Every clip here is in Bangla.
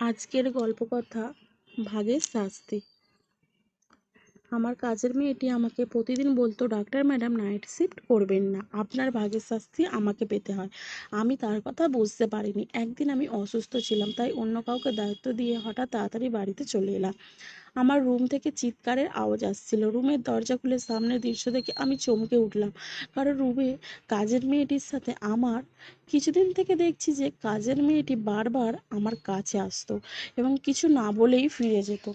আজকের গল্পকথা ভাগের শাস্তি। আমার কাজের মেয়েটি আমাকে প্রতিদিন বলতো, ডাক্তার ম্যাডাম নাইট শিফট করবেন না। আপনার ভাগের শাস্তি আমাকে পেতে হয়। আমি তার কথা বুঝতে পারিনি। একদিন আমি অসুস্থ ছিলাম, তাই অন্য কাউকে দায়িত্ব দিয়ে হঠাৎ তাড়াতাড়ি বাড়িতে চলে এলাম। আমার রুম থেকে চিৎকারের আওয়াজ আসছিল। রুমের দরজা খুলে সামনের দৃশ্য দেখে আমি চমকে উঠলাম। কারণ রুমে কাজের মেয়েটির সাথে আমার কিছুদিন থেকে দেখছি যে কাজের মেয়েটি বারবার আমার কাছে আসতো এবং কিছু না বলেই ফিরে যেত।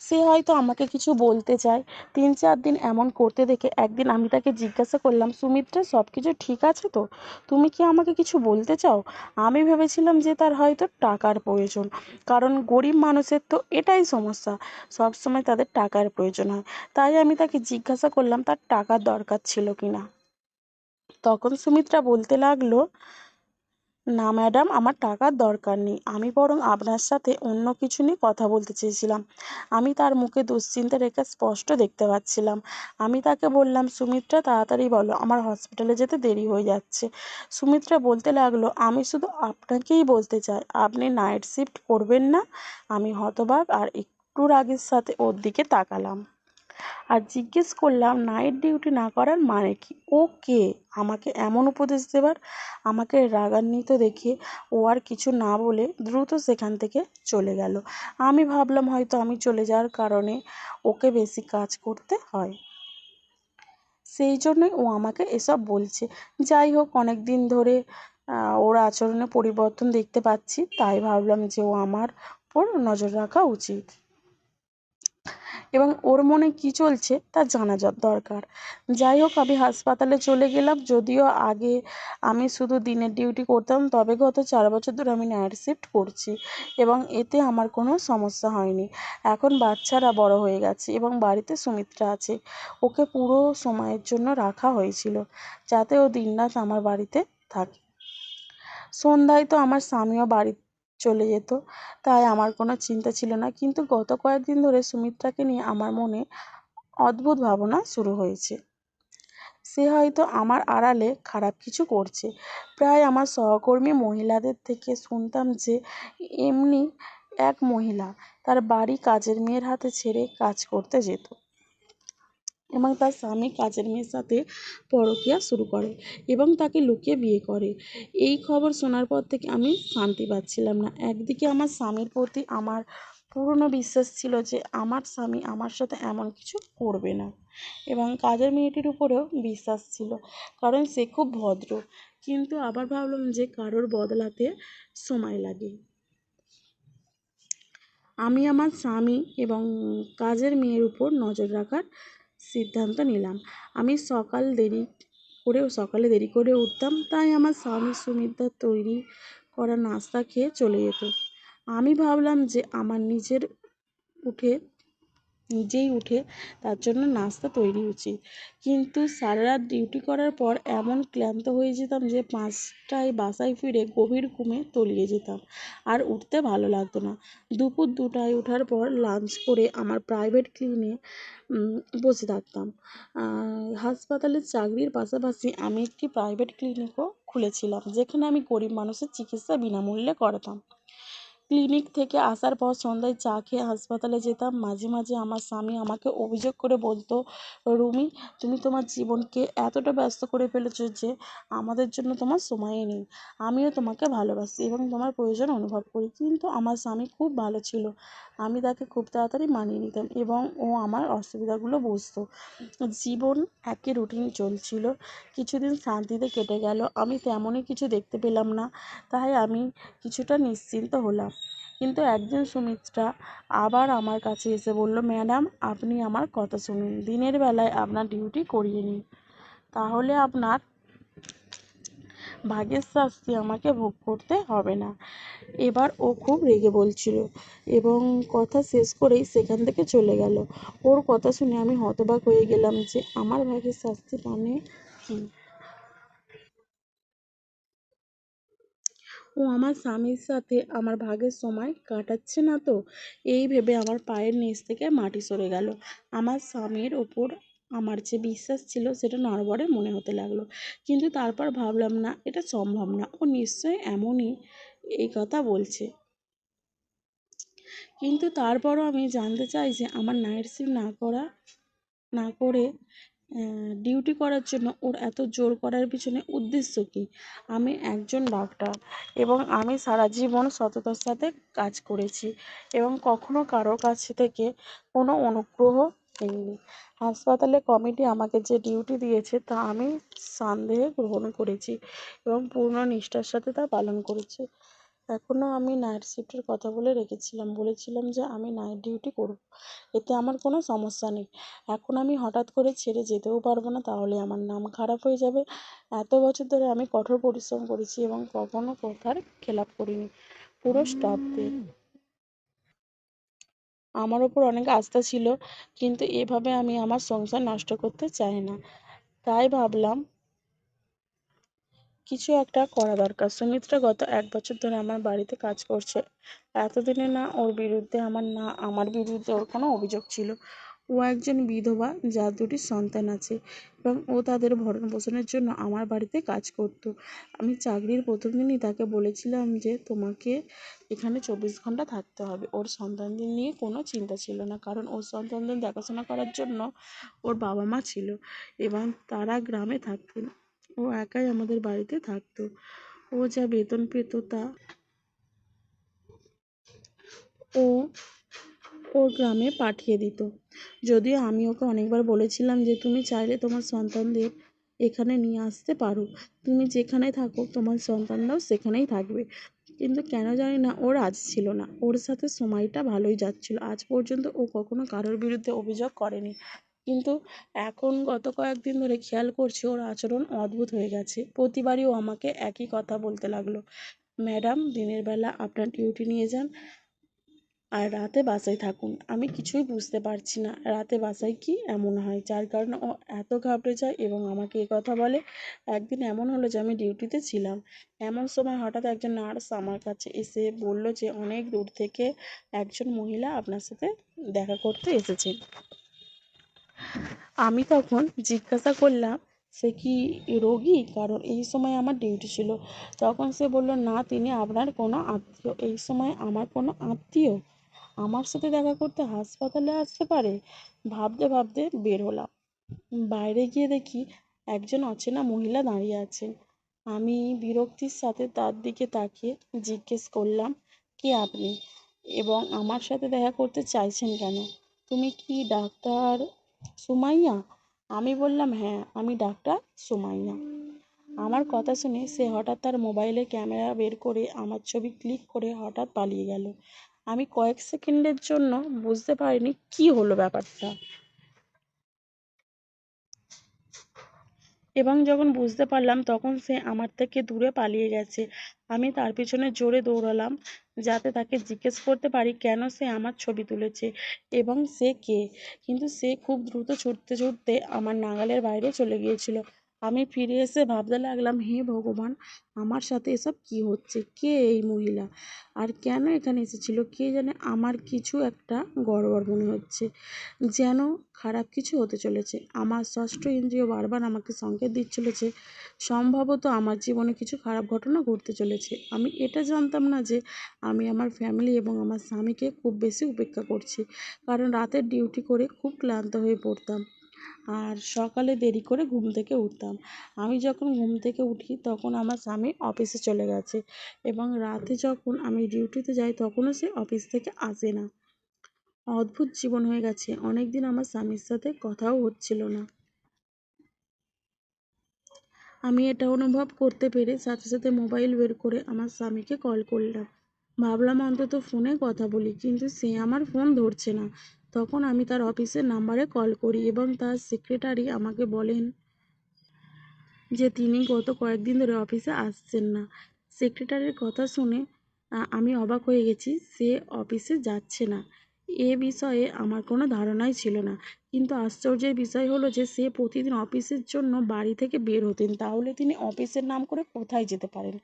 সে হয়তো আমাকে কিছু বলতে চায়। তিন, চার দিন এমন করতে দেখে একদিন আমি তাকে জিজ্ঞাসা করলাম, সুমিত্রা সব কিছু ঠিক আছে তো? তুমি কি আমাকে কিছু বলতে চাও? আমি ভেবেছিলাম যে তার হয়তো টাকার প্রয়োজন, কারণ গরিব মানুষের তো এটাই সমস্যা সব সময় তাদের টাকার প্রয়োজন হয়। তাই আমি তাকে জিজ্ঞাসা করলাম, তার টাকার দরকার ছিল কি না তখন সুমিত্রা বলতে লাগল না, ম্যাডাম, আমার টাকার দরকার নেই। আমি বরং আপনার সাথে অন্য কিছু নিয়ে কথা বলতে চেয়েছিলাম। আমি তার মুখে দুশ্চিন্তা রেখা স্পষ্ট দেখতে পাচ্ছিলাম। আমি তাকে বললাম, সুমিত্রা, তাড়াতাড়ি বলো, আমার হসপিটালে যেতে দেরি হয়ে যাচ্ছে। সুমিত্রা বলতে লাগল, আমি শুধু আপনাকেই বলতে চাই, আপনি নাইট শিফট করবেন না। আমি হতবাক আর একটু রাগের সাথে ওর দিকে তাকালাম। আর জিজ্ঞেস করলাম নাইট ডিউটি না করার মানে কি? ও কে? আমাকে এমন উপদেশ দেবার? আমাকে রাগান্বিত দেখে ও আর কিছু না বলে দ্রুত সেখান থেকে চলে গেল। আমি ভাবলাম হয়তো আমি চলে যাওয়ার কারণে ওকে বেশি কাজ করতে হয়। সেই জন্যই ও আমাকে এসব বলছে। যাই হোক অনেক দিন ধরে ওর আচরণে পরিবর্তন দেখতে পাচ্ছি। তাই ভাবলাম যে ও আমার ওপর নজর রাখা উচিত। এবং ওর মনে কী চলছে তা জানা দরকার। যাই হোক, আমি হাসপাতালে চলে গেলাম। যদিও আগে আমি শুধু দিনের ডিউটি করতাম, তবে গত চার বছর ধরে আমি নাইট শিফট করছি এবং এতে আমার কোনো সমস্যা হয়নি। এখন বাচ্চারা বড় হয়ে গেছে এবং বাড়িতে সুমিত্রা আছে। ওকে পুরো সময়ের জন্য রাখা হয়েছিল যাতে ও দিনরাত আমার বাড়িতে থাকে। সন্ধ্যায় তো আমার স্বামীও বাড়ি চলে যেত। তাই আমার কোনো চিন্তা ছিল না। কিন্তু গত কয়েকদিন ধরে সুমিত্রাকে নিয়ে আমার মনে অদ্ভুত ভাবনা শুরু হয়েছে। সে হয়তো আমার আড়ালে খারাপ কিছু করছে। প্রায় আমার সহকর্মী মহিলাদের থেকে শুনতাম যে, এমনি এক মহিলা তার বাড়ি কাজের মেয়ের হাতে ছেড়ে কাজ করতে যেত। এবং তার স্বামী কাজের মেয়ের সাথে পরকীয়া শুরু করে এবং তাকে লুকিয়ে বিয়ে করে। এই খবর শোনার পর থেকে আমি শান্তি পাচ্ছিলাম না। একদিকে আমার স্বামীর প্রতি আমার পুরনো বিশ্বাস ছিল যে আমার স্বামী আমার সাথে এমন কিছু করবে না এবং কাজের মেয়েটির উপরেও বিশ্বাস ছিল, কারণ সে খুব ভদ্র। কিন্তু আবার ভাবলাম যে কারোর বদলাতে সময় লাগে। আমি আমার স্বামী এবং কাজের মেয়ের উপর নজর রাখার সিদ্ধান্ত নিলাম। আমি সকাল দেরি করেও, সকালে দেরি করে উঠতাম, তাই আমার স্বামী সুমিত্রার তৈরি করা নাস্তা খেয়ে চলে যেত। আমি ভাবলাম যে আমার নিজের উঠে নিজেই উঠে তার জন্য নাস্তা তৈরি উচিত। কিন্তু সারা রাত ডিউটি করার পর এমন ক্লান্ত হয়ে যেতাম যে পাঁচটায় বাসায় ফিরে গভীর ঘুমে তলিয়ে যেতাম। আর উঠতে ভালো লাগতো না। দুপুর দুটায় ওঠার পর লাঞ্চ করে আমার প্রাইভেট ক্লিনে বসে থাকতাম। হাসপাতালের চাকরির পাশাপাশি আমি একটি প্রাইভেট ক্লিনিকও খুলেছিলাম, যেখানে আমি গরিব মানুষের চিকিৎসা বিনামূল্যে করাতাম। ক্লিনিক থেকে আসার পর সন্ধ্যায় চা খেয়ে হাসপাতালে যেতাম। মাঝে মাঝে আমার স্বামী আমাকে অভিযোগ করে বলতো, রুমি, তুমি তোমার জীবনকে এতটা ব্যস্ত করে ফেলেছ যে আমাদের জন্য তোমার সময়ই নেই। আমিও তোমাকে ভালোবাসি এবং তোমার প্রয়োজন অনুভব করি। কিন্তু আমার স্বামী খুব ভালো ছিল। আমি তাকে খুব তাড়াতাড়ি মানিয়ে নিতাম এবং ও আমার অসুবিধাগুলো বুঝতো। জীবন একই রুটিন চলছিল। কিছুদিন শান্তিতে কেটে গেল। আমি তেমনই কিছু দেখতে পেলাম না, তাই আমি কিছুটা নিশ্চিন্ত হলাম। কিন্তু একদিন সুমিত্রা আবার আমার কাছে এসে বলল, ম্যাডাম, আপনি আমার কথা শুনুন। দিনের বেলায় আপনার ডিউটি করিয়ে নিন। তাহলে আপনার ভাগের শাস্তি আমাকে ভোগ করতে হবে না। এবার ও খুব রেগে বলছিল এবং কথা শেষ করেই সেখান থেকে চলে গেল। ওর কথা শুনে আমি হতবাক হয়ে গেলাম যে, আমার ভাগের শাস্তি মানে কি? ও আমার স্বামীর সাথে আমার ভাগের সময় কাটাচ্ছে না তো? এই ভেবে আমার পায়ের নিচ থেকে মাটি সরে গেল। আমার স্বামীর ওপর আমার যে বিশ্বাস ছিল সেটা নড়বড়ে মনে হতে লাগল। কিন্তু তারপর ভাবলাম, না, এটা সম্ভব না। ও নিশ্চয়ই এমনই এই কথা বলছে। কিন্তু তারপরও আমি জানতে চাই যে আমার নাইট শিফট না করা, না করে ডিউটি করার জন্য ওর এত জোর করার পিছনে উদ্দেশ্য কী? আমি একজন ডাক্তার এবং আমি সারা জীবন সততার সাথে কাজ করেছি এবং কখনো কারোর কাছ থেকে কোনো অনুগ্রহ নিইনি। হাসপাতালে কমিটি আমাকে যে ডিউটি দিয়েছে তা আমি সন্দেহে গ্রহণ করেছি এবং পূর্ণ নিষ্ঠার সাথে তা পালন করেছি। এখনও আমি নাইট শিফটের কথা বলে রেখেছিলাম। বলেছিলাম যে আমি নাইট ডিউটি করব। এতে আমার কোনো সমস্যা নেই। এখন আমি হঠাৎ করে ছেড়ে যেতেও পারব না, তাহলে আমার নাম খারাপ হয়ে যাবে। এত বছর ধরে আমি কঠোর পরিশ্রম করেছি এবং কখনো কোথার খেলাপ করিনি। পুরো স্টাফদের আমার ওপর অনেক আস্থা ছিল, কিন্তু এভাবে আমি আমার সংসার নষ্ট করতে চাই না। তাই ভাবলাম কিছু একটা করা দরকার। সুমিত্রা গত এক বছর ধরে আমার বাড়িতে কাজ করছে। এতদিনে না ওর বিরুদ্ধে আমার না, আমার বিরুদ্ধে ওর কোনো অভিযোগ ছিল। ও একজন বিধবা, যার দুটি সন্তান আছে এবং ও তাদের ভরণ পোষণের জন্য আমার বাড়িতে কাজ করত। আমি চাকরির প্রথম দিনই তাকে বলেছিলাম যে তোমাকে এখানে চব্বিশ ঘণ্টা থাকতে হবে। ওর সন্তানদের নিয়ে কোনো চিন্তা ছিল না, কারণ ওর সন্তানদের দেখাশোনা করার জন্য ওর বাবা মা ছিল এবং তারা গ্রামে থাকতেন। ও একাই আমাদের বাড়িতে থাকতো। ও যা বেতন পেত তা ও ওর গ্রামে পাঠিয়ে দিত। যদিও আমি ওকে অনেকবার বলেছিলাম যে, তুমি চাইলে তোমার সন্তানদের এখানে নিয়ে আসতে পারো। তুমি যেখানে থাকো, তোমার সন্তানরাও সেখানেই থাকবে। কিন্তু কেন জানি না, ও রাজি ছিল না। ওর সাথে সময়টা ভালোই যাচ্ছিল। আজ পর্যন্ত ও কখনো কারোর বিরুদ্ধে অভিযোগ করেনি। কিন্তু এখন গত কয়েকদিন ধরে খেয়াল করছি ওর আচরণ অদ্ভুত হয়ে গেছে। প্রতিবারই ও আমাকে একই কথা বলতে লাগল, ম্যাডাম, দিনের বেলা আপনার ডিউটি নিয়ে যান আর রাতে বাসায় থাকুন। আমি কিছুই বুঝতে পারছি না। রাতে বাসায় কি এমন হয়? যার কারণে ও এত ঘাবড়ে যায় এবং আমাকে এ কথা বলে, একদিন এমন হলো যে আমি ডিউটিতে ছিলাম। এমন সময় হঠাৎ একজন নার্স আমার কাছে এসে বলল যে, অনেক দূর থেকে একজন মহিলা আপনার সাথে দেখা করতে এসেছে। আমি তখন জিজ্ঞাসা করলাম, সে কি রোগী? কারণ এই সময় আমার ডিউটি ছিল। তখন সে বলল, না, তিনি আপনার কোনো আত্মীয়। এই সময় আমার কোনো আত্মীয়। আমার সাথে দেখা করতে হাসপাতালে আসতে পারে? ভাবতে ভাবতে বের হলাম। বাইরে গিয়ে দেখি একজন অচেনা মহিলা দাঁড়িয়ে আছেন আমি বিরক্তির সাথে তার দিকে তাকিয়ে জিজ্ঞেস করলাম, কে আপনি? এবং আমার সাথে দেখা করতে চাইছেন কেন? তুমি কি ডাক্তার সুমাইয়া? আমি বললাম হ্যাঁ আমি ডাক্তার সুমাইয়া। আমার কথা শুনে সে হঠাৎ তার মোবাইলে ক্যামেরা বের করে আমার ছবি ক্লিক করে হঠাৎ পালিয়ে গেল। আমি কয়েক সেকেন্ডের জন্য বুঝতে পারিনি কি হলো ব্যাপারটা। এবং যখন বুঝতে পারলাম তখন সে আমার থেকে দূরে পালিয়ে গেছে। আমি তার পিছনে জোরে দৌড়ালাম যাতে তাকে জিজ্ঞেস করতে পারি কেন সে আমার ছবি তুলেছে এবং সে কে। কিন্তু সে খুব দ্রুত ছুটতে ছুটতে আমার নাগালের বাইরে চলে গিয়েছিল। আমি ফিরে এসে ভাবতে লাগলাম, হে ভগবান, আমার সাথে এসব কি হচ্ছে? কে এই মহিলা? আর কেন এখানে এসেছিল? কে জানে আমার কিছু একটা গড়বড় মনে হচ্ছে। যেন খারাপ কিছু হতে চলেছে। আমার ষষ্ঠ ইন্দ্রিয় বারবার আমাকে সংকেত দিচ্ছিল যে, সম্ভবত আমার জীবনে কিছু খারাপ ঘটনা ঘটতে চলেছে। আমি এটা জানতাম না যে, আমি আমার ফ্যামিলি এবং আমার স্বামীকে খুব বেশি উপেক্ষা করছি। কারণ রাতের ডিউটি করে খুব ক্লান্ত হয়ে পড়তাম। আর সকালে দেরি করে ঘুম থেকে উঠতাম। আমি যখন ঘুম থেকে উঠি তখন আমার স্বামী অফিসে চলে গেছে এবং রাতে যখন আমি ডিউটিতে যাই তখনও সে অফিস থেকে আসে না। অদ্ভুত জীবন হয়ে গেছে। অনেক দিন আমার স্বামীর সাথে কথাও হচ্ছিল না। আমি এটা অনুভব করতে পেরে সাথে সাথে মোবাইল বের করে আমার স্বামীকে কল করলাম। ভাবলাম অন্তত ফোনে কথা বলি কিন্তু সে আমার ফোন ধরছে না। তখন আমি তার অফিসের নাম্বারে কল করি এবং তার সেক্রেটারি আমাকে বলেন যে তিনি গত কয়েকদিন ধরে অফিসে আসছেন না। সেক্রেটারির কথা শুনে আমি অবাক হয়ে গেছি, সে অফিসে যাচ্ছে না। এ বিষয়ে আমার কোনো ধারণাই ছিল না। কিন্তু আশ্চর্যের বিষয় হলো যে সে প্রতিদিন অফিসের জন্য বাড়ি থেকে বের হতেন, তাহলে তিনি অফিসের নাম করে কোথায় যেতে পারেন?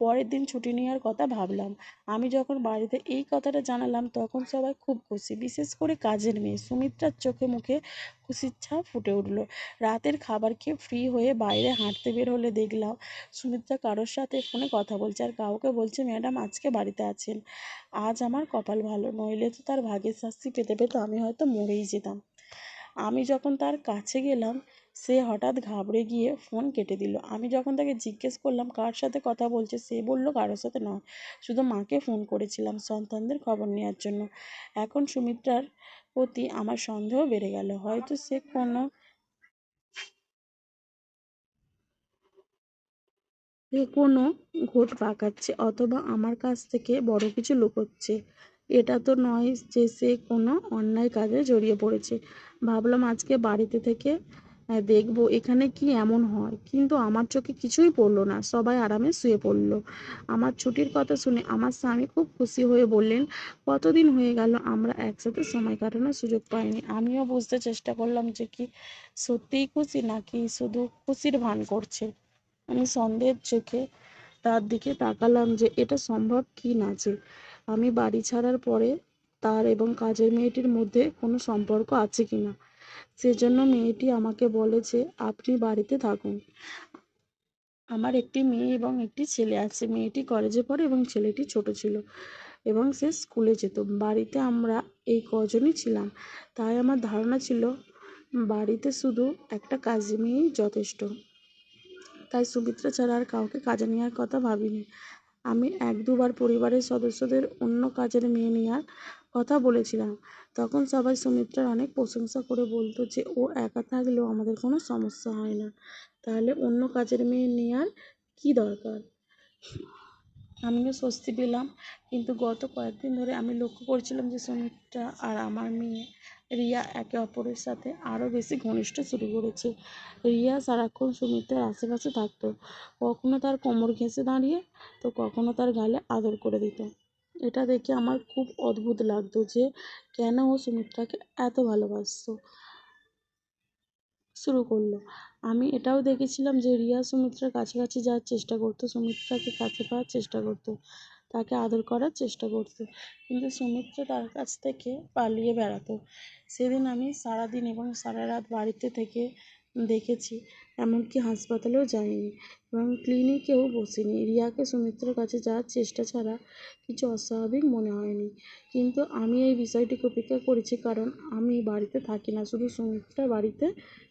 পরের দিন ছুটি নেওয়ার কথা ভাবলাম। আমি যখন বাড়িতে এই কথাটা জানালাম, তখন সবাই খুব খুশি। বিশেষ করে কাজের মেয়ে সুমিত্রার চোখে মুখে খুশির ছাপ ফুটে উঠল। রাতের খাবার খেয়ে ফ্রি হয়ে বাইরে হাঁটতে বের হলে দেখলাম সুমিত্রা কারোর সাথে ফোনে কথা বলছে আর কাউকে বলছে, ম্যাডাম, আজকে বাড়িতে আছেন। আজ আমার কপাল ভালো। নইলে তো তার ভাগের শাস্তি পেতে পেতে আমি হয়তো মরেই যেতাম। আমি যখন তার কাছে গেলাম সে হঠাৎ ঘাবড়ে গিয়ে ফোন কেটে দিল। আমি যখন তাকে জিজ্ঞেস করলাম, কার সাথে কথা বলছে? সে বলল, কারোর সাথে নয়। শুধু মাকে ফোন করেছিলাম সন্তানদের খবর নেওয়ার জন্য। এখন সুমিত্রার প্রতি আমার সন্দেহ বেড়ে গেল। হয়তো সে কোনো কোনো ঘোট পাকাচ্ছে অথবা আমার কাছ থেকে বড় কিছু লুকোচ্ছে। এটা তো নয় যে সে কোনো অন্যায় কাজে জড়িয়ে পড়েছে। ভাবলাম আজকে বাড়িতে থেকে দেখব। এখানে কি এমন হয়? কিন্তু আমার চোখে কিছুই পড়ল না। সবাই আরামে শুয়ে পড়ল। আমার ছুটির কথা শুনে আমার স্বামী খুব খুশি হয়ে বললেন, কতদিন হয়ে গেল? আমরা একসাথে সময় কাটানোর সুযোগ পাইনি। আমিও বুঝতে চেষ্টা করলাম যে কি সত্যিই খুশি নাকি শুধু খুশির ভান করছে। আমি সন্দেহের চোখে তার দিকে তাকালাম যে এটা সম্ভব কি না যে আমি বাড়ি ছাড়ার পরে তার এবং কাজের মেয়েটির মধ্যে কোনো সম্পর্ক আছে কিনা। সেজন্য মেয়েটি আমাকে বলে যে, আপনি বাড়িতে থাকুন। আমার একটি মেয়ে এবং একটি ছেলে আছে। মেয়েটি কলেজে পড়ে এবং ছেলেটি ছোট ছিল এবং সে স্কুলে যেত। বাড়িতে আমরা এই কজনই ছিলাম। তাই আমার ধারণা ছিল, বাড়িতে শুধু একটা কাজে মেয়েই যথেষ্ট। তাই সুমিত্রা ছাড়া আর কাউকে কাজে নেওয়ার কথা ভাবিনি। আমি এক দুবার পরিবারের সদস্যদের অন্য কাজের মেয়ে নেওয়ার কথা বলেছিলাম। তখন সবাই সুমিত্রার অনেক প্রশংসা করে বলতো যে, ও একা থাকলেও আমাদের কোনো সমস্যা হয় না। তাহলে অন্য কাজের মেয়ে নেওয়ার কী দরকার? আমিও স্বস্তি পেলাম। কিন্তু গত কয়েকদিন ধরে আমি লক্ষ্য করছিলাম যে, সুমিত্রা আর আমার মেয়ে রিয়া একে অপরের সাথে আরও বেশি ঘনিষ্ঠ শুরু করেছে। রিয়া সারাক্ষণ সুমিত্রার আশেপাশে থাকতো। কখনো তার কোমর ঘেঁষে দাঁড়িয়ে, তো কখনো তার গালে আদর করে দিত। এটা দেখে আমার খুব অদ্ভুত লাগতো যে কেন ও সুমিত্রাকে এত ভালোবাসতো। শুরু করল। আমি এটাও দেখেছিলাম যে রিয়া সুমিত্রার কাছাকাছি যাওয়ার চেষ্টা করতো সুমিত্রাকে কাছে পাওয়ার চেষ্টা করতো, তাকে আদর করার চেষ্টা করতো, কিন্তু সুমিত্রা তার কাছ থেকে পালিয়ে বেড়াতো। সেদিন আমি সারাদিন এবং সারা রাত বাড়িতে থেকে দেখেছি, এমনকি হাসপাতালেও যাইনি এবং ক্লিনিকেও বসিনি। রিয়াকে সুমিত্রার কাছে যাওয়ার চেষ্টা ছাড়া কিছু অস্বাভাবিক মনে হয়নি। কিন্তু আমি এই বিষয়টিকে উপেক্ষা করেছি কারণ আমি বাড়িতে থাকি না, শুধু সুমিত্রা বাড়িতে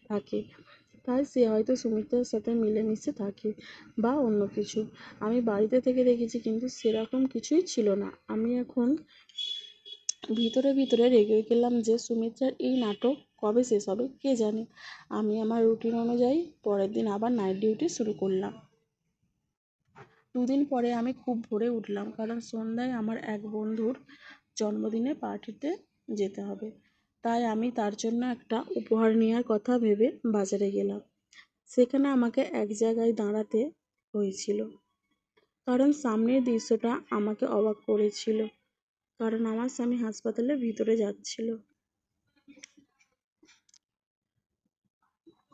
থাকে। তাই সে হয়তো সুমিত্রার সাথে মিলেমিশে থাকে বা অন্য কিছু। আমি বাড়িতে থেকে দেখেছি কিন্তু সেরকম কিছুই ছিল না। আমি এখন ভিতরে ভিতরে রেগে গেলাম যে, সুমিত্রার এই নাটক কবে শেষ হবে কে জানে? আমি আমার রুটিন অনুযায়ী পরের দিন আবার নাইট ডিউটি শুরু করলাম। দুদিন পরে আমি খুব ভোরে উঠলাম, কারণ সন্ধ্যায় আমার এক বন্ধুর জন্মদিনে পার্টিতে যেতে হবে। তাই আমি তার জন্য একটা উপহার নেওয়ার কথা ভেবে বাজারে গেলাম। সেখানে আমাকে এক জায়গায় দাঁড়াতে হয়েছিল, কারণ সামনের দৃশ্যটা আমাকে অবাক করেছিল। কারণ আমার স্বামী হাসপাতালের ভিতরে যাচ্ছিল।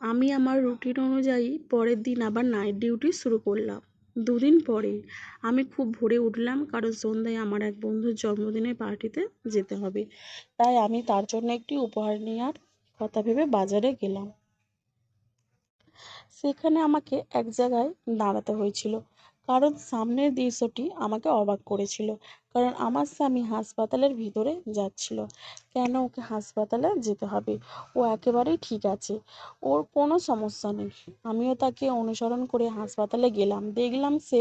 আমি আমার রুটিন অনুযায়ী পরের দিন আবার নাইট ডিউটি শুরু করলাম। দুদিন পরে আমি খুব ভোরে উঠলাম, কারণ সন্ধ্যায় আমার এক বন্ধুর জন্মদিনের পার্টিতে যেতে হবে। তাই আমি তার জন্য একটি উপহার নেওয়ার কথা ভেবে বাজারে গেলাম। সেখানে আমাকে এক জায়গায় দাঁড়াতে হয়েছিল। কারণ সামনের দৃশ্যটি আমাকে অবাক করেছিল। কারণ আমার স্বামী হাসপাতালের ভিতরে যাচ্ছিল। কেন ওকে হাসপাতালে যেতে হবে? ও একেবারেই ঠিক আছে। ওর কোনো সমস্যা নেই। আমিও তাকে অনুসরণ করে হাসপাতালে গেলাম। দেখলাম সে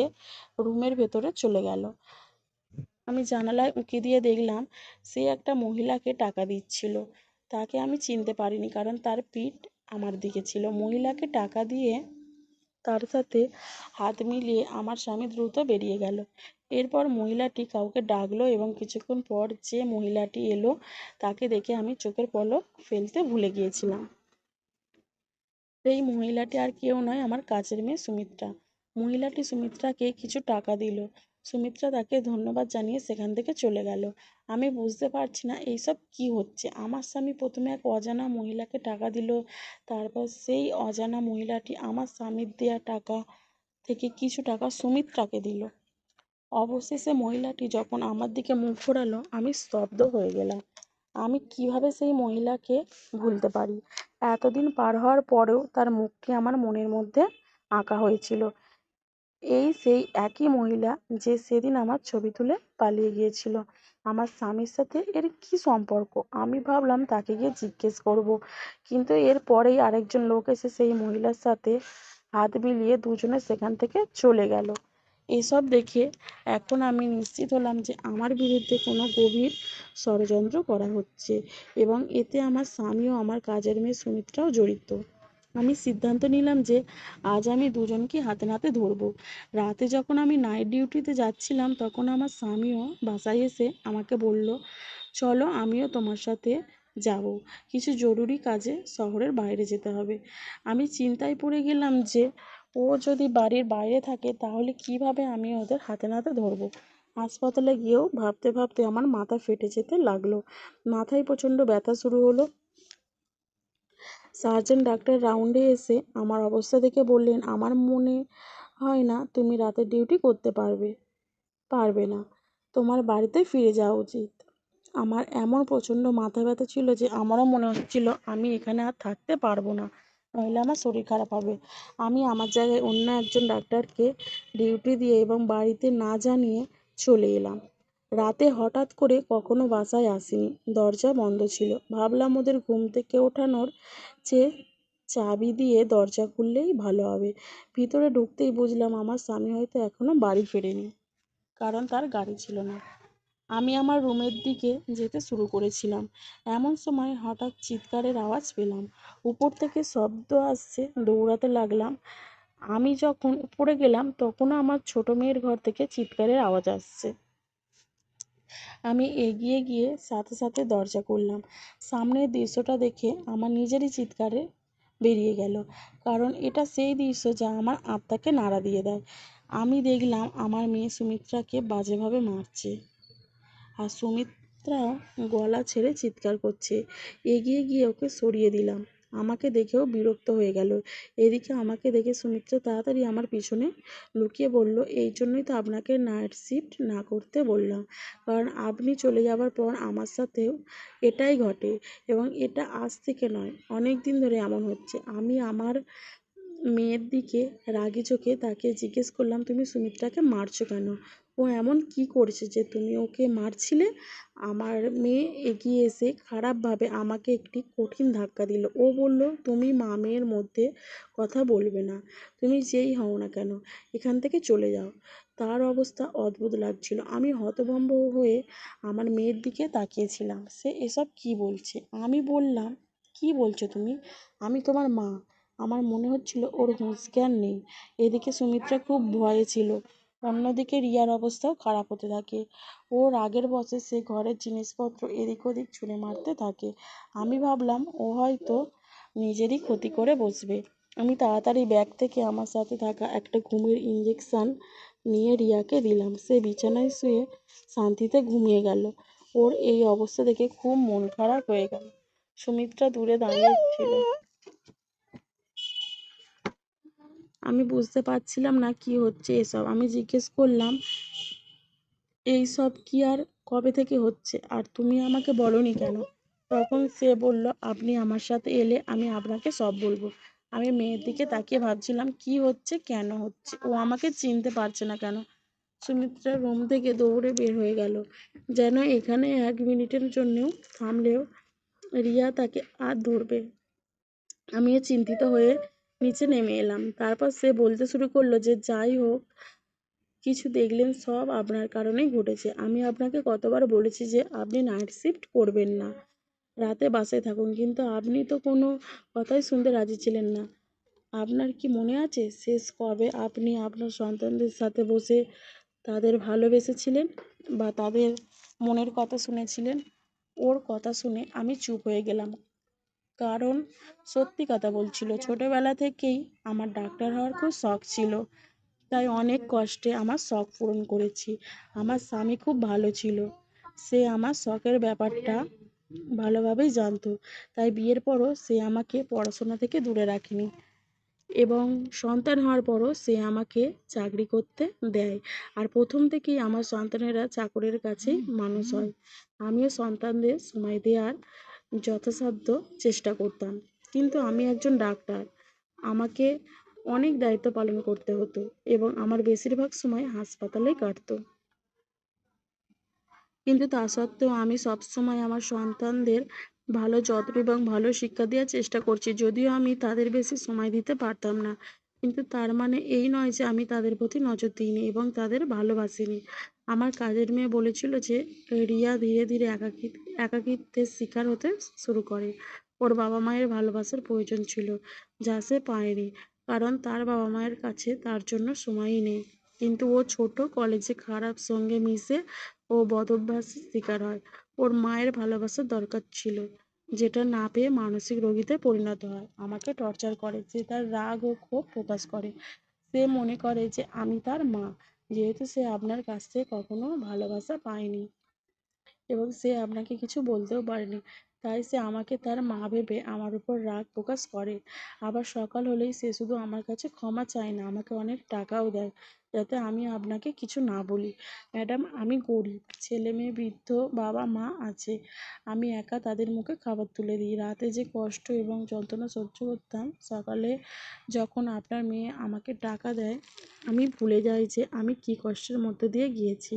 রুমের ভেতরে চলে গেল। আমি জানালায় উঁকি দিয়ে দেখলাম সে একটা মহিলাকে টাকা দিচ্ছিল। তাকে আমি চিনতে পারিনি কারণ তার পিঠ আমার দিকে ছিল। মহিলাকে টাকা দিয়ে তার সাথে হাত মিলিয়ে আমার স্বামী দ্রুত বেরিয়ে গেল। এরপর মহিলাটি কাউকে ডাকলো এবং কিছুক্ষণ পর যে মহিলাটি এলো, তাকে দেখে আমি চোখের পলক ফেলতে ভুলে গিয়েছিলাম। সেই মহিলাটি আর কেউ নয়, আমার কাছের মেয়ে সুমিত্রা। মহিলাটি সুমিত্রাকে কিছু টাকা দিল। সুমিত্রা তাকে ধন্যবাদ জানিয়ে সেখান থেকে চলে গেল। আমি বুঝতে পারছি না এইসব কি হচ্ছে। আমার স্বামী প্রথমে এক অজানা মহিলাকে টাকা দিল, তারপর সেই অজানা মহিলাটি আমার স্বামীর দেওয়া টাকা থেকে কিছু টাকা সুমিত্রাকে দিল। অবশেষে মহিলাটি যখন আমার দিকে মুখ ঘোরালো, আমি স্তব্ধ হয়ে গেলাম। আমি কীভাবে সেই মহিলাকে ভুলতে পারি? এতদিন পার হওয়ার পরেও তার মুখটি আমার মনের মধ্যে আঁকা হয়েছিল। এই সেই একই মহিলা যে সেদিন আমার ছবি তুলে পালিয়ে গিয়েছিল। আমার স্বামীর সাথে এর কি সম্পর্ক? আমি ভাবলাম তাকে গিয়ে জিজ্ঞেস করব। কিন্তু এর পরেই আরেকজন লোক এসে সেই মহিলার সাথে হাত মিলিয়ে দুজনে সেখান থেকে চলে গেল। এসব দেখে এখন আমি নিশ্চিত হলাম যে আমার বিরুদ্ধে কোনো গভীর ষড়যন্ত্র করা হচ্ছে এবং এতে আমার স্বামী ও আমার কাজের মেয়ে সুমিত্রাও জড়িত। আমি সিদ্ধান্ত নিলাম যে আজ আমি দুজনকে হাতে নাতে ধরবো। রাতে যখন আমি নাইট ডিউটিতে যাচ্ছিলাম, তখন আমার স্বামীও বাসায় এসে আমাকে বলল, চলো আমিও তোমার সাথে যাব। কিছু জরুরি কাজে শহরের বাইরে যেতে হবে। আমি চিন্তায় পড়ে গেলাম যে ও যদি বাড়ির বাইরে থাকে, তাহলে কীভাবে আমি ওদের হাতে নাতে ধরবো? হাসপাতালে গিয়েও ভাবতে ভাবতে আমার মাথা ফেটে যেতে লাগল। মাথায় প্রচণ্ড ব্যথা শুরু হলো। সার্জেন্ট ডাক্তার রাউন্ডে এসে আমার অবস্থা দেখে বললেন, আমার মনে হয় না তুমি রাতের ডিউটি করতে পারবে পারবে না। তোমার বাড়িতে ফিরে যাওয়া উচিত। আমার এমন প্রচণ্ড মাথা ব্যথা ছিল যে আমারও মনে হচ্ছিল, আমি এখানে আর থাকতে পারব না নইলে আমার শরীর খারাপ হবে। আমি আমার জায়গায় অন্য একজন ডাক্তারকে ডিউটি দিয়ে এবং বাড়িতে না জানিয়ে চলে এলাম। রাতে হঠাৎ করে কখনো বাসায় আসিনি। দরজা বন্ধ ছিল। ভাবলাম ওদের ঘুম থেকে ওঠানোর চেয়ে চাবি দিয়ে দরজা খুললেই ভালো হবে। ভিতরে ঢুকতেই বুঝলাম আমার স্বামী হয়তো এখনও বাড়ি ফেরেনি, কারণ তার গাড়ি ছিল না। আমি আমার রুমের দিকে যেতে শুরু করেছিলাম। এমন সময় হঠাৎ চিৎকারের আওয়াজ পেলাম। উপর থেকে শব্দ আসছে, দৌড়াতে লাগলাম। আমি যখন উপরে গেলাম, তখনও আমার ছোট মেয়ের ঘর থেকে চিৎকারের আওয়াজ আসছে। আমি এগিয়ে গিয়ে সাথে সাথে দরজা খুললাম। সামনের দৃশ্যটা দেখে আমার নিজেরই চিৎকারে বেরিয়ে গেল, কারণ এটা সেই দৃশ্য যা আমার আত্মাকে নাড়া দিয়ে দেয়। আমি দেখলাম আমার মেয়ে সুমিত্রাকে বাজেভাবে মারছে আর সুমিত্রা গলা ছেড়ে চিৎকার করছে। এগিয়ে গিয়ে ওকে সরিয়ে দিলাম। আমাকে দেখেও বিরক্ত হয়ে গেল। এদিকে আমাকে দেখে সুমিত্রা তাড়াতাড়ি আমার পিছনে লুকিয়ে বলল, এই জন্যই তো আপনাকে নাইট শিফট না করতে বললাম। কারণ আপনি চলে যাওয়ার পর আমার সাথেও এটাই ঘটে এবং এটা আজ থেকে নয়, অনেক দিন ধরে এমন হচ্ছে। আমি আমার মেয়ের দিকে রাগি চোখে তাকে জিজ্ঞেস করলাম, তুমি সুমিত্রাকে মারছো কেন? ও এমন কি করেছে যে তুমি ওকে মারছিলে? আমার মেয়ে এগিয়ে এসে খারাপভাবে আমাকে একটি কঠিন ধাক্কা দিল। ও বলল, তুমি মা মেয়ের মধ্যে কথা বলবে না। তুমি যেই হও না কেন, এখান থেকে চলে যাও। তার অবস্থা অদ্ভুত লাগছিল। আমি হতভম্ব হয়ে আমার মেয়ের দিকে তাকিয়েছিলাম। সে এসব কি বলছে? আমি বললাম, কি বলছো তুমি? আমি তোমার মা। আমার মনে হচ্ছিল ওর হুঁশ জ্ঞান নেই। এদিকে সুমিত্রা খুব ভয়ে ছিল। অন্যদিকে রিয়ার অবস্থাও খারাপ হতে থাকে। ও রাগের বশে সে ঘরের জিনিসপত্র এদিক ওদিক ছুঁড়ে মারতে থাকে। আমি ভাবলাম, ও হয়তো নিজেরই ক্ষতি করে বসবে। আমি তাড়াতাড়ি ব্যাগ থেকে আমার সাথে থাকা একটা ঘুমের ইঞ্জেকশন নিয়ে রিয়াকে দিলাম। সে বিছানায় শুয়ে শান্তিতে ঘুমিয়ে গেল। ওর এই অবস্থা দেখে খুব মন খারাপ হয়ে গেল। সুমিত্রা দূরে দাঁড়িয়ে ছিল। আমি বুঝতে পারছিলাম না কি হচ্ছে এসব। আমি জিজ্ঞেস করলাম এই সব কি আর কবে থেকে হচ্ছে? আর তুমি আমাকে বলনি কেন? তখন সে বলল, আপনি আমার সাথে এলে আমি আপনাকে সব বলব। আমি মেয়ের দিকে তাকিয়ে ভাবছিলাম, কি হচ্ছে, কেন হচ্ছে? ও আমাকে চিনতে পারছে না কেন? সুমিত্রা রুম থেকে দৌড়ে বের হয়ে গেল। যেন এখানে এক মিনিটের জন্যও থামলেও রিয়া তাকে আর ধরবে। আমিও চিন্তিত হয়ে নিচে নেমে এলাম। তারপর সে বলতে শুরু করল যে, যাই হোক, কিছু দেখলেন, সব আপনার কারণেই ঘটেছে। আমি আপনাকে কতবার বলেছি যে, আপনি নাইট শিফট করবেন না। রাতে বাসায় থাকুন। কিন্তু আপনি তো কোনো কথাই শুনতে রাজি ছিলেন না। আপনার কি মনে আছে? শেষ কবে আপনি আপনার সন্তানদের সাথে বসে তাদের ভালোবেসেছিলেন বা তাদের মনের কথা শুনেছিলেন? ওর কথা শুনে আমি চুপ হয়ে গেলাম। কারণ সত্যি কথা বলছিল, ছোটবেলা থেকেই আমার ডাক্তার হওয়ার খুব শখ ছিল, তাই অনেক কষ্টে আমার শখ পূরণ করেছি। আমার স্বামী খুব ভালো ছিল, সে আমার শখের ব্যাপারটা ভালোভাবেই জানতো, তাই বিয়ের পরও সে আমাকে পড়াশোনা থেকে দূরে রাখেনি এবং সন্তান হওয়ার পরও সে আমাকে চাকরি করতে দেয় আর প্রথম থেকেই আমার সন্তানেরা চাকরের কাছেই মানুষ হয়। আমিও সন্তানদের সময় দেওয়ার যথাসাধ্য চেষ্টা করতাম। কিন্তু আমি একজন ডাক্তার। আমাকে অনেক দায়িত্ব পালন করতে হতো এবং আমার বেশিরভাগ সময় হাসপাতালেই কাটতো। কিন্তু তা সত্ত্বেও আমি সবসময় আমার সন্তানদের ভালো যত্ন এবং ভালো শিক্ষা দেওয়ার চেষ্টা করছি। যদিও আমি তাদের বেশি সময় দিতে পারতাম না। কিন্তু তার মানে এই নয় যে আমি তাদের প্রতি নজর দিইনি এবং তাদের ভালোবাসিনি। আমার কাজের মেয়ে বলেছিল যে, রিয়া ধীরে ধীরে একাকী, একাকিত্বের শিকার হতে শুরু করে। ওর বাবা মায়ের ভালোবাসার প্রয়োজন ছিল, যা সে পায়নি, কারণ তার বাবা মায়ের কাছে তার জন্য সময়ই নেই। কিন্তু ও ছোট, কলেজে খারাপ সঙ্গে মিশে ও বদভ্যাসের শিকার হয়। ওর মায়ের ভালোবাসার দরকার ছিল, যেটা না পেয়ে মানসিক রোগীতে পরিণত হয়। আমাকে টর্চার করে যে তার রাগ ও ক্ষোভ প্রকাশ করে। সে মনে করে যে আমি তার মা। যেহেতু সে আপনার কাছ থেকে কখনো ভালোবাসা পায়নি এবং সে আপনাকে কিছু বলতেও পারেনি, তাই সে আমাকে তার মা ভেবে আমার উপর রাগ প্রকাশ করে। আবার সকাল হলেই সে শুধু আমার কাছে ক্ষমা চায় না, আমাকে অনেক টাকাও দেয়। যাতে আমি আপনাকে কিছু না বলি। ম্যাডাম, আমি গরিব, ছেলে মেয়ে, বৃদ্ধ, বাবা, মা আছে। আমি একা তাদের মুখে খাবার তুলে দিই। রাতে যে কষ্ট এবং যন্ত্রণা সহ্য করতাম, সকালে যখন আপনার মেয়ে আমাকে টাকা দেয়, আমি ভুলে যাই যে আমি কী কষ্টের মধ্যে দিয়ে গিয়েছি।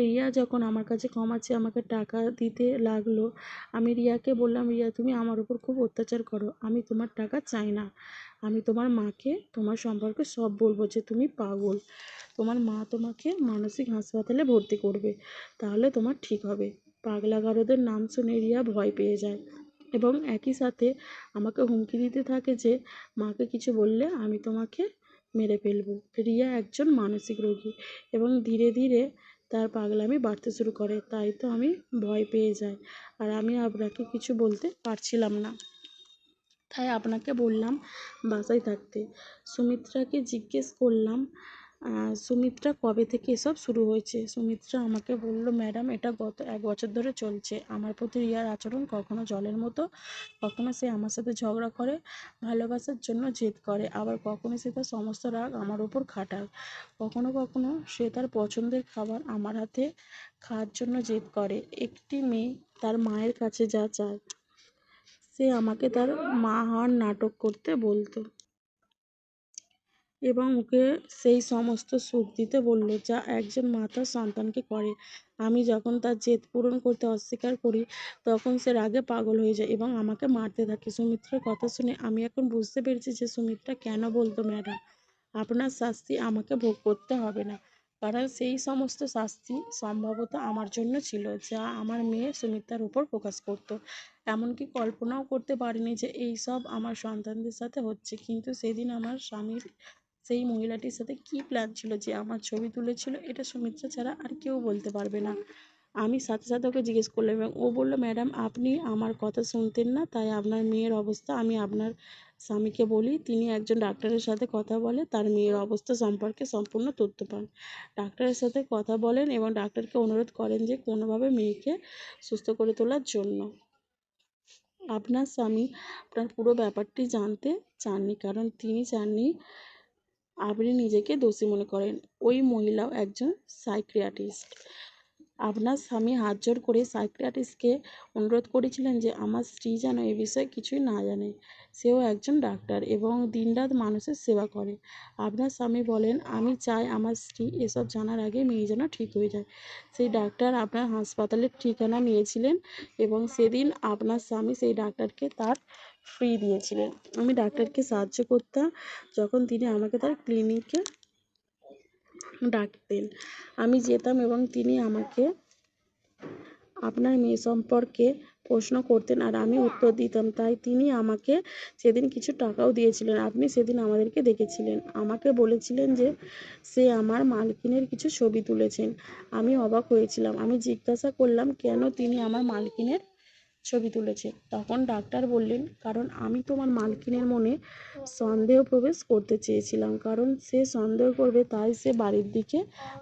রিয়া যখন আমার কাছে ক্ষমা চেয়ে আমাকে টাকা দিতে লাগল, আমি রিয়াকে বললাম, রিয়া, তুমি আমার উপর খুব অত্যাচার করো। আমি তোমার টাকা চাই না। আমি তোমার মাকে, তোমার সম্পর্কে সব বলব যে তুমি পাগল। তোমার মা তোমাকে মানসিক হাসপাতালে ভর্তি করবে, তাহলে তোমার ঠিক হবে। পাগলাগারদের নাম শুনে রিয়া ভয় পেয়ে যায় এবং একই সাথে আমাকে হুমকি দিতে থাকে যে, মাকে কিছু বললে আমি তোমাকে মেরে ফেলব। রিয়া একজন মানসিক রোগী এবং ধীরে ধীরে তার পাগলামি বাড়তে শুরু করে। তাই তো আমি ভয় পেয়ে যাই। আর আমি আপনাকে কিছু বলতে পারছিলাম না। তাই আপনাকে বললাম বাসায় থাকতে। সুমিত্রাকে জিজ্ঞেস করলাম সুমিত্রা কবে থেকে এসব শুরু হয়েছে? সুমিত্রা আমাকে বলল, ম্যাডাম, এটা গত এক বছর ধরে চলছে। আমার প্রতি রিয়ার আচরণ কখনো জলের মতো, কখনো সে আমার সাথে ঝগড়া করে, ভালোবাসার জন্য জেদ করে। আবার কখনো সে তার সমস্ত রাগ আমার ওপর খাটায়। কখনো কখনো সে তার পছন্দের খাবার আমার হাতে খাওয়ার জন্য জেদ করে। একটি মেয়ে তার মায়ের কাছে যা চায়। সে আমাকে তার মা হওয়ার নাটক করতে বলতো। এবং ওকে সেই সমস্ত সুখ দিতে বলল যা একজন মা তার সন্তানকে করে। আমি যখন তার জেদ পূরণ করতে অস্বীকার করি, তখন সে রাগে পাগল হয়ে যায় এবং আমাকে মারতে থাকে। সুমিত্রার কথা শুনে আমি এখন বুঝতে পেরেছি যে সুমিত্রা কেন বলতো, ম্যাডাম, আপনার শাস্তি আমাকে ভোগ করতে হবে না। কারণ সেই সমস্ত শাস্তি সম্ভবত আমার জন্য ছিল যা আমার মেয়ে সুমিত্রার উপর প্রকাশ করতো। এমনকি কল্পনাও করতে পারিনি যে এই সব আমার সন্তানদের সাথে হচ্ছে। কিন্তু সেদিন আমার স্বামীর সেই মহিলাটির সাথে কী প্ল্যান ছিল যে আমার ছবি তুলেছিল, এটা সুমিত্রা ছাড়া আর কেউ বলতে পারবে না। আমি সাথে সাথে ওকে জিজ্ঞেস করলাম এবং ও বলল, ম্যাডাম, আপনি আমার কথা শুনতেন না, তাই আপনার মেয়ের অবস্থা, আমি আপনার স্বামীকে বলি, তিনি একজন ডাক্তারের সাথে কথা বলে, তার মেয়ের অবস্থা সম্পর্কে সম্পূর্ণ তথ্য পান। ডাক্তারের সাথে কথা বলেন এবং ডাক্তারকে অনুরোধ করেন যে কোনোভাবে মেয়েকে সুস্থ করে তোলার জন্য। আপনার স্বামী আপনার পুরো ব্যাপারটি জানতে চাননি, কারণ তিনি চাননি আপনি নিজেকে দোষী মনে করেন। ওই মহিলাও একজন সাইকিয়াট্রিস্ট। আপনার স্বামী হাত জোড় করে সাইকিয়াট্রিস্টকে অনুরোধ করেছিলেন যে, আমার স্ত্রী যেন এ বিষয়ে কিছুই না জানে। সেও একজন ডাক্তার এবং দিনরাত মানুষের সেবা করে। আপনার স্বামী বলেন, আমি চাই আমার স্ত্রী এসব জানার আগে মেয়ে যেন ঠিক হয়ে যায়। সেই ডাক্তার আপনার হাসপাতালের ঠিকানা নিয়েছিলেন এবং সেদিন আপনার স্বামী সেই ডাক্তারকে তার ফ্রি দিয়েছিলেন। আমি ডাক্তারকে সাহায্য করতাম যখন তিনি আমাকে তার ক্লিনিকে ডাকতেন আমি যেতাম এবং তিনি আমাকে আপনার মেয়ে সম্পর্কে প্রশ্ন করতেন আর আমি উত্তর দিতাম। তাই তিনি আমাকে সেদিন কিছু টাকাও দিয়েছিলেন। আপনি সেদিন আমাদেরকে দেখেছিলেন। আমাকে বলেছিলেন যে সে আমার মালকিনের কিছু ছবি তুলেছেন। আমি অবাক হয়েছিলাম। আমি জিজ্ঞাসা করলাম, কেন তিনি আমার মালকিনের ছবি তুলেছে। তখন ডাক্তার বললেন, কারণ আমি তোমার মালকিনের মনে সন্দেহ প্রবেশ করতে চেয়েছিলাম। কারণ সে সন্দেহ করবে, তাই সে বাড়ির দিকে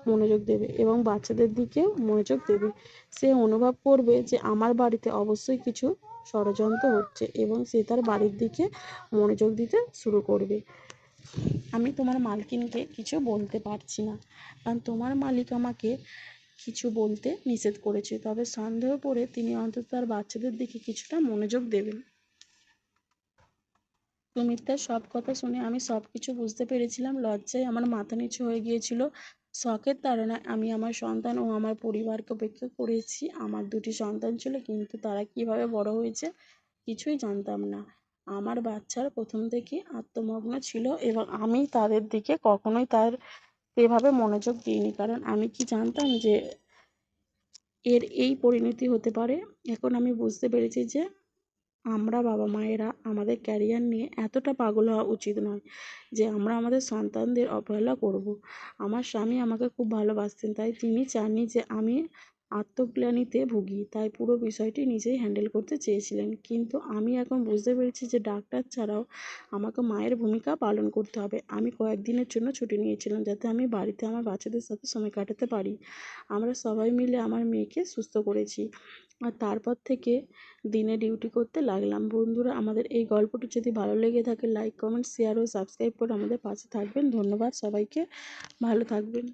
মনোযোগ দেবে এবং বাচ্চাদের দিকেও মনোযোগ দেবে। সে অনুভব করবে যে আমার বাড়িতে অবশ্যই কিছু ষড়যন্ত্র হচ্ছে এবং সে তার বাড়ির দিকে মনোযোগ দিতে শুরু করবে। আমি তোমার মালকিনকে কিছু বলতে পারছি না। কারণ তোমার মালিক আমাকে কিছু বলতে নিষেধ করেছে। তবে সন্দেহ করে তিনি অন্তত তার বাচ্চাদের দিকে কিছুটা মনোযোগ দেবেন। সুমিত্রার সব কথা শুনে আমি সব কিছু বুঝতে পেরেছিলাম। লজ্জায় আমার মাথা নিচু হয়ে গিয়েছিল। শখের তাড়নায় আমি আমার সন্তান ও আমার পরিবারকে উপেক্ষা করেছি। আমার দুটি সন্তান ছিল, কিন্তু তারা কীভাবে বড় হয়েছে কিছুই জানতাম না। আমার বাচ্চার প্রথম থেকেই আত্মমগ্ন ছিল এবং আমি তাদের দিকে কখনোই তার এভাবে মনোযোগ দিইনি কারণ আমি কি জানতাম যে এর এই পরিণতি হতে পারে এখন আমি বুঝতে পেরেছি যে আমরা বাবা মায়েরা আমাদের ক্যারিয়ার নিয়ে এতটা পাগল হওয়া উচিত নয় যে আমরা আমাদের সন্তানদের অবহেলা করব। আমার স্বামী আমাকে খুব ভালোবাসতেন, তাই তিনি চাননি যে আমি আত্মগ্লানিতে ভুগি, তাই পুরো বিষয়টি নিজেই হ্যান্ডেল করতে চেয়েছিলেন। কিন্তু আমি এখন বুঝতে পেরেছি যে ডাক্তার ছাড়াও আমাকে মায়ের ভূমিকা পালন করতে হবে। আমি কয়েকদিনের জন্য ছুটি নিয়েছিলাম যাতে আমি বাড়িতে আমার বাচ্চাদের সাথে সময় কাটাতে পারি। আমরা সবাই মিলে আমার মেয়েকে সুস্থ করেছি। আর তারপর থেকে দিনে ডিউটি করতে লাগলাম। বন্ধুরা, আমাদের এই গল্পটি যদি ভালো লেগে থাকে, লাইক, কমেন্ট, শেয়ার ও সাবস্ক্রাইব করে আমাদের পাশে থাকবেন। ধন্যবাদ সবাইকে। ভালো থাকবেন।